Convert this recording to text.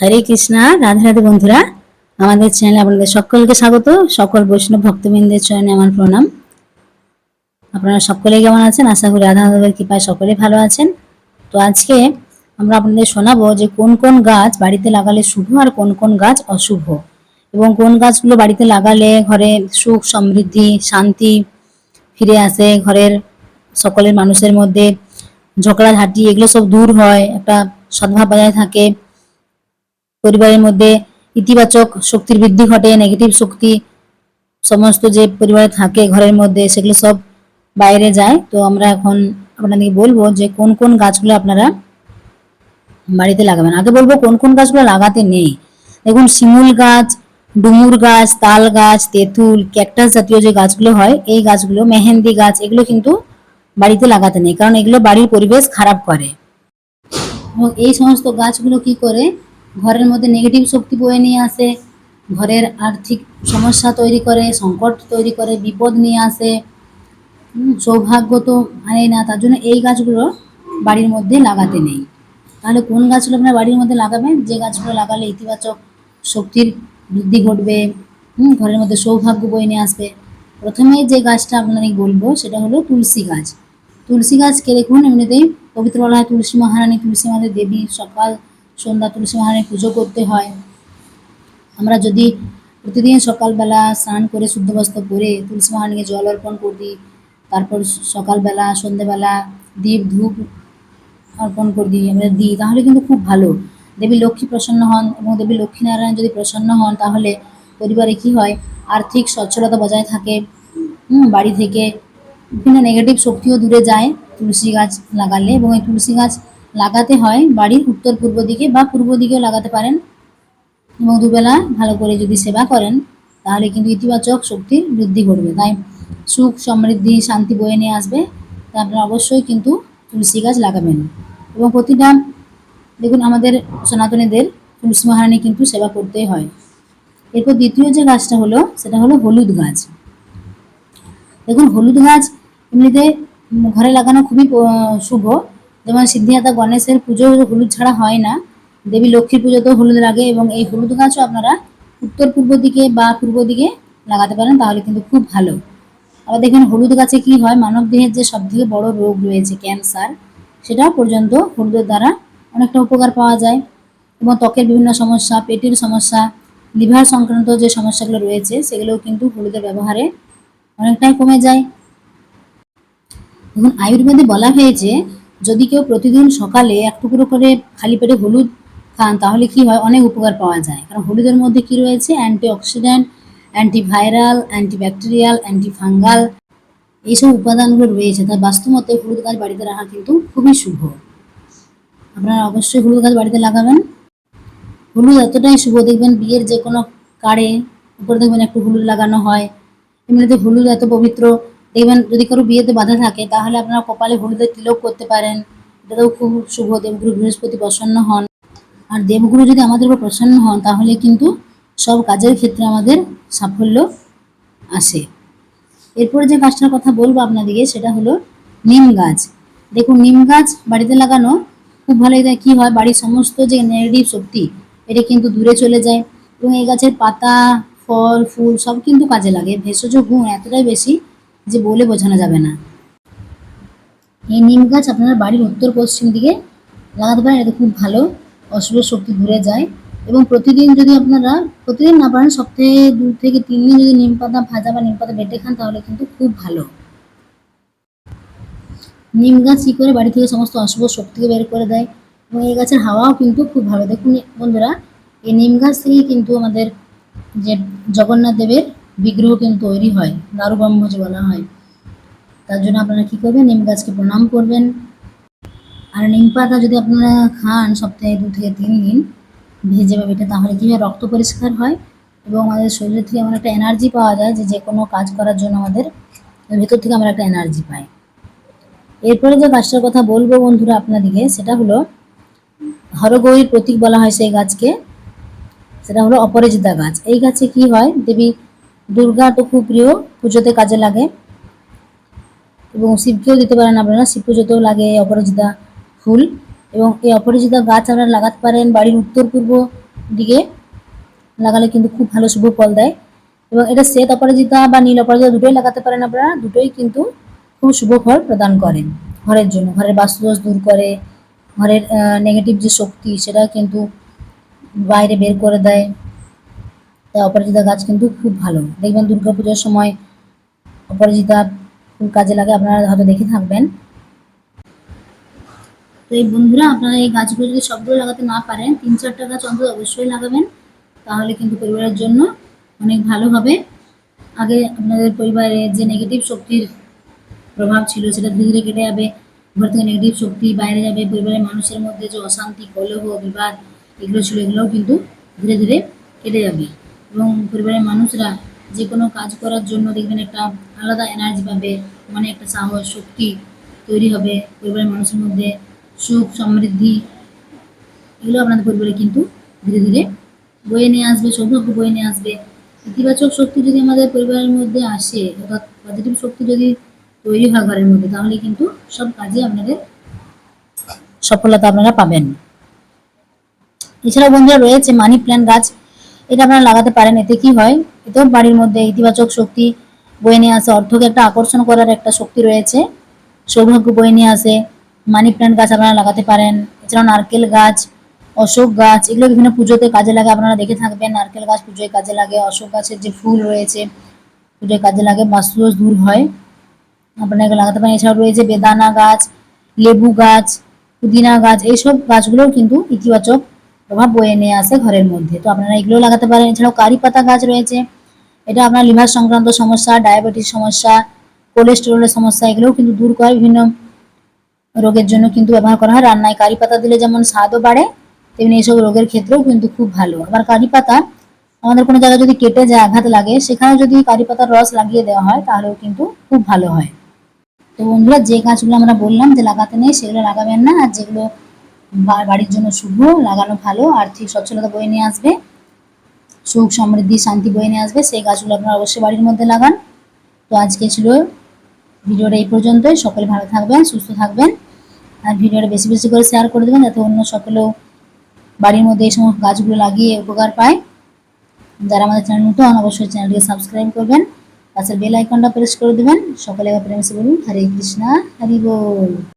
হরে কৃষ্ণা, রাধে রাধে বন্ধুরা। আমাদের চ্যানেলে আপনাদের সকলকে স্বাগত। সকল বৈষ্ণব ভক্তবৃন্দের চরণে আমার প্রণাম। আপনারা সকলে কেমন আছেন? আশা করি রাধা মাধবের কৃপায় সকলে ভালো আছেন। তো আজকে আমরা আপনাদের শোনাবো যে কোন কোন গাছ বাড়িতে লাগালে শুভ আর কোন কোন গাছ অশুভ। এবং কোন গাছগুলো বাড়িতে লাগালে ঘরে সুখ, সমৃদ্ধি, শান্তি ফিরে আসে, ঘরের সকলের মানুষের মধ্যে ঝগড়াঝাটি এগুলো সব দূর হয়, একটা সদ্ভাব বজায় থাকে। পরিবারের মধ্যে ইতিবাচক শক্তির বৃদ্ধি ঘটে নেগেটিভ শক্তি, সমস্ত যে পরিবারে থাকে ঘরের মধ্যে, সেগুলো সব বাইরে যায়। তো আমরা এখন আপনাদেরকে বলব যে কোন কোন গাছগুলো আপনারা বাড়িতে লাগাবেন। আগে বলব কোন কোন গাছগুলো লাগাতে নেই। দেখুন, শিমুল গাছ, ডুমুর গাছ, তাল গাছ, তেঁতুল, ক্যাকটাস জাতীয় যে গাছগুলো হয়, এই গাছগুলো, মেহেন্দি গাছ, এগুলো কিন্তু বাড়িতে লাগাতে নেই। কারণ এগুলো বাড়ির পরিবেশ খারাপ করে। এবং এই সমস্ত গাছগুলো কি করে? ঘরের মধ্যে নেগেটিভ শক্তি বয়ে নিয়ে আসে, ঘরের আর্থিক সমস্যা তৈরি করে, সংকট তৈরি করে, বিপদ নিয়ে আসে সৌভাগ্য তো আনে না, তার জন্য এই গাছগুলো বাড়ির মধ্যে লাগাতে নেই। তাহলে কোন গাছগুলো আপনার বাড়ির মধ্যে লাগাবেন? যে গাছগুলো লাগালে ইতিবাচক শক্তির বৃদ্ধি ঘটবে ঘরের মধ্যে সৌভাগ্য বয়ে নিয়ে আসবে। প্রথমে যে গাছটা আপনাদের বলব, সেটা হলো তুলসী গাছ। তুলসী গাছকে দেখুন, এমনিতেই পবিত্র বলা হয় তুলসী মহারানী, তুলসী আমাদের দেবী, সকাল সন্ধ্যা তুলসী মহারানী পুজো করতে হয়। আমরা যদি প্রতিদিন সকালবেলা স্নান করে শুদ্ধ বস্ত্র পরে তুলসী মহারানীকে জল অর্পণ করি তারপর সকালবেলা সন্ধ্যেবেলা দীপ, ধূপ অর্পণ করে দিই, আমরা দিই, তাহলে কিন্তু খুব ভালো। দেবী লক্ষ্মী প্রসন্ন হন এবং দেবী লক্ষ্মীনারায়ণ যদি প্রসন্ন হন, তাহলে পরিবারে কি হয়? আর্থিক সচ্ছলতা বজায় থাকে বাড়ি থেকে বিভিন্ন নেগেটিভ শক্তিও দূরে যায়। তুলসী গাছ লাগালে এবং এই তুলসী গাছ লাগাতে হয় বাড়ির উত্তর পূর্ব দিকে বা পূর্ব দিকেও লাগাতে পারেন। এবং দুবেলা ভালো করে যদি সেবা করেন, তাহলে কিন্তু ইতিবাচক শক্তি বৃদ্ধি ঘটবে। তাই সুখ, সমৃদ্ধি, শান্তি বয়ে নিয়ে আসবে। তাই আপনারা অবশ্যই কিন্তু তুলসী গাছ লাগাবেন। এবং প্রতিটা, দেখুন আমাদের সনাতনীদের তুলসী মহারানী কিন্তু সেবা করতেই হয়। এরপর দ্বিতীয় যে গাছটা হলো, সেটা হলো হলুদ গাছ। দেখুন, হলুদ গাছ এমনিতে ঘরে লাগানো খুবই শুভ। যেমন সিদ্ধিদাতা গণেশের পুজো হলুদ ছাড়া হয় না, দেবী লক্ষ্মীর পুজোতেও হলুদ লাগে এবং এই হলুদ গাছও আপনারা উত্তর পূর্ব দিকে বা পূর্ব দিকে লাগাতে পারেন, তাহলে কিন্তু খুব ভালো। আবার দেখেন হলুদ গাছে কি হয়, মানব দেহের যে সব থেকে বড় রোগ রয়েছে, ক্যান্সার সেটা পর্যন্ত হলুদের দ্বারা অনেকটা উপকার পাওয়া যায়। এবং ত্বকের বিভিন্ন সমস্যা, পেটের সমস্যা, লিভার সংক্রান্ত যে সমস্যাগুলো রয়েছে, সেগুলোও কিন্তু হলুদের ব্যবহারে অনেকটাই কমে যায়। দেখুন, আয়ুর্বেদে বলা হয়েছে যদি কেউ প্রতিদিন সকালে এক টুকরো করে খালি পেটে হলুদ খান, তাহলে কি হয়? অনেক উপকার পাওয়া যায়। কারণ হলুদের মধ্যে কি রয়েছে? Antioxidant antiviral, antibacterial, antifungal এইসব উপাদানগুলো রয়েছে। তাই বাস্তবতে হলুদ গাছ বাড়িতে রাখা কিন্তু খুবই শুভ। আপনারা অবশ্যই হলুদ গাছ বাড়িতে লাগাবেন। হলুদ এতটাই শুভ, দেখবেন বিয়ের যে কোনো কার্ডে উপরে দেখবেন একটু হলুদ লাগানো হয়। এমনিতে হলুদ এত পবিত্র দেখবেন যদি কারও বিয়েতে বাধা থাকে, তাহলে আপনারা কপালে হলুদের তিলক করতে পারেন। এটাতেও খুব শুভ দেবগুরু বৃহস্পতি প্রসন্ন হন। আর দেবগুরু যদি আমাদের উপর প্রসন্ন হন, তাহলে কিন্তু সব কাজের ক্ষেত্রে আমাদের সাফল্য আসে। এরপরে যে গাছটার কথা বলব আপনাদেরকে, সেটা হলো নিম গাছ। দেখুন, নিম গাছ বাড়িতে লাগানো খুব ভালো এটা কী হয়? বাড়ির সমস্ত যে নেগেটিভ শক্তি, এটা কিন্তু দূরে চলে যায়। এবং এই গাছের পাতা, ফল, ফুল সব কিন্তু কাজে লাগে। ভেষজ গুণ এতটাই বেশি যে বলে বোঝানো যাবে না। এই নিম গাছ আপনার বাড়ির উত্তর পশ্চিম দিকে লাগাতে পারেন এটা খুব ভালো অশুভ শক্তি ঘুরে যায়। এবং প্রতিদিন যদি আপনারা, প্রতিদিন না পারেন, সপ্তাহে দু থেকে তিন দিন যদি নিম পাতা ভাজা বা নিম পাতা বেটে খান, তাহলে কিন্তু খুব ভালো। নিম গাছ কী করে বাড়ি থেকে সমস্ত অশুভ শক্তিকে বের করে দেয়? এবং এই গাছের হাওয়াও কিন্তু খুব ভালো। দেখুন বন্ধুরা, এই নিম গাছ থেকেই কিন্তু আমাদের যে জগন্নাথ দেবের বিগ্রহ কিন্তু তৈরি হয় ব্রহ্ম বলা হয়। তার জন্য আপনারা কী করবেন? নিম গাছকে প্রণাম করবেন। আর নিম পাতা যদি আপনারা খান সপ্তাহে দু থেকে তিন দিন ভেজে বা বেটে তাহলে কী হয়? রক্ত পরিষ্কার হয় এবং আমাদের শরীর থেকে এমন একটা এনার্জি পাওয়া যায় যে যে কোনো কাজ করার জন্য আমাদের ভেতর থেকে আমরা একটা এনার্জি পাই। এরপরে যে গাছটার কথা বলব বন্ধুরা আপনাদেরকে, সেটা হলো হরগৌরীর প্রতীক বলা হয় সেই গাছকে। সেটা হলো অপরাজিতা গাছ। এই গাছে কি হয়? দেবী দুর্গা তো খুব প্রিয়, পুজোতে কাজে লাগে। এবং শিবকেও দিতে পারেন আপনারা, শিব পুজোতেও লাগে অপরাজিতা ফুল। এবং এই অপরাজিতা গাছ আপনারা লাগাতে পারেন বাড়ির উত্তর পূর্ব দিকে। লাগালে কিন্তু খুব ভালো শুভ ফল দেয়। এবং এটা শ্বেত অপরাজিতা বা নীল অপরাজিতা দুটোই লাগাতে পারেন আপনারা, দুটোই কিন্তু খুব শুভ ফল প্রদান করেন ঘরের জন্য। ঘরের বাস্তুদোষ দূর করে, ঘরের নেগেটিভ যে শক্তি সেটা কিন্তু বাইরে বের করে দেয়। তাই অপরাজিতা গাছ কিন্তু খুব ভালো। দেখবেন দুর্গা পুজোর সময় অপরাজিতা ফুল কাজে লাগে, আপনারা হয়তো দেখে থাকবেন। তো এই বন্ধুরা, আপনারা এই গাছগুলো যদি সবগুলো লাগাতে না পারেন, তিন চারটা গাছ অন্তত অবশ্যই লাগাবেন, তাহলে কিন্তু পরিবারের জন্য অনেক ভালো হবে। আগে আপনাদের পরিবারে যে নেগেটিভ শক্তির প্রভাব ছিল, সেটা ধীরে ধীরে কেটে যাবে। ঘর থেকে নেগেটিভ শক্তি বাইরে যাবে। পরিবারের মানুষের মধ্যে যে অশান্তি, কলহ, বিবাদ, এগুলো ছিল, এগুলোও কিন্তু ধীরে ধীরে কেটে যাবে। এবং পরিবারের মানুষরা যে কোনো কাজ করার জন্য দেখবেন একটা আলাদা এনার্জি পাবে মানে একটা সাহস, শক্তি তৈরি হবে, পরিবারের মানুষের মধ্যে সুখ, সমৃদ্ধি, এগুলো আপনাদের পরিবারে কিন্তু ধীরে ধীরে বয়ে নিয়ে আসবে, সৌভাগ্য বয়ে নিয়ে আসবে। ইতিবাচক শক্তি যদি আমাদের পরিবারের মধ্যে আসে, অর্থাৎ পজিটিভ শক্তি যদি তৈরি হয় ঘরের মধ্যে, তাহলে কিন্তু সব কাজে আপনাদের সফলতা আপনারা পাবেন। এছাড়া বন্ধুরা রয়েছে মানি প্ল্যান্ট গাছ। এটা আপনারা লাগাতে পারেন, এতে কি হয়? এতেও বাড়ির মধ্যে ইতিবাচক শক্তি বয়ে নিয়ে আসে, অর্থকে একটা আকর্ষণ করার একটা শক্তি রয়েছে, সৌভাগ্য বয়ে নিয়ে আসে মানি প্ল্যান্ট গাছ আপনারা লাগাতে পারেন, এছাড়াও নারকেল গাছ, অশোক গাছ, এগুলো বিভিন্ন পুজোতে কাজে লাগে, আপনারা দেখে থাকবেন, নারকেল গাছ পুজোয় কাজে লাগে, অশোক গাছের যে ফুল রয়েছে, পুজোয় কাজে লাগে বাস্তুদোষ দূর হয়, আপনারা এগুলো লাগাতে পারেন, এছাড়াও রয়েছে বেদানা গাছ, লেবু গাছ, পুদিনা গাছ, এইসব গাছগুলোও কিন্তু ইতিবাচক প্রভাব বয়ে নিয়ে আসে ঘরের মধ্যে। তো আপনারা এগুলো লাগাতে পারেন। এছাড়াও কারি পাতা গাছ রয়েছে। এটা আপনার লিভার সংক্রান্ত সমস্যা, ডায়াবেটিস সমস্যা, কোলেস্টেরলের সমস্যা, এগুলোও কিন্তু দূর করে বিভিন্ন রোগের জন্য কিন্তু ব্যবহার করা হয়। রান্নায় কারি পাতা দিলে যেমন স্বাদও বাড়ে, তেমনি এইসব রোগের ক্ষেত্রেও কিন্তু খুব ভালো। আবার কারি পাতা, আমাদের কোনো জায়গায় যদি কেটে যায়, আঘাত লাগে সেখানে যদি কারি পাতার রস লাগিয়ে দেওয়া হয়, তাহলেও কিন্তু খুব ভালো হয়। তো বন্ধুরা, যে গাছগুলো আমরা বললাম যে লাগাতে নেই, সেগুলো লাগাবেন না। আর যেগুলো বাড়ির জন্য শুভ, লাগানো ভালো, আর্থিক সচ্ছলতা বয়ে নিয়ে আসবে, সুখ সমৃদ্ধি, শান্তি বয়ে নিয়ে আসবে, সেই গাছগুলো আপনারা অবশ্যই বাড়ির মধ্যে লাগান। তো আজকে ছিল ভিডিওটা এই পর্যন্তই। সকলে ভালো থাকবেন, সুস্থ থাকবেন, আর ভিডিওটা বেশি বেশি করে শেয়ার করে দেবেন যাতে অন্য সকলেও বাড়ির মধ্যে এই সমস্ত গাছগুলো লাগিয়ে উপকার পায়। যারা আমাদের চ্যানেল নতুন, অবশ্যই চ্যানেলটিকে সাবস্ক্রাইব করবেন, পাশের বেল আইকনটা প্রেস করে দেবেন। সকলে প্রেম সে বলুন হরে কৃষ্ণা, হরি বল।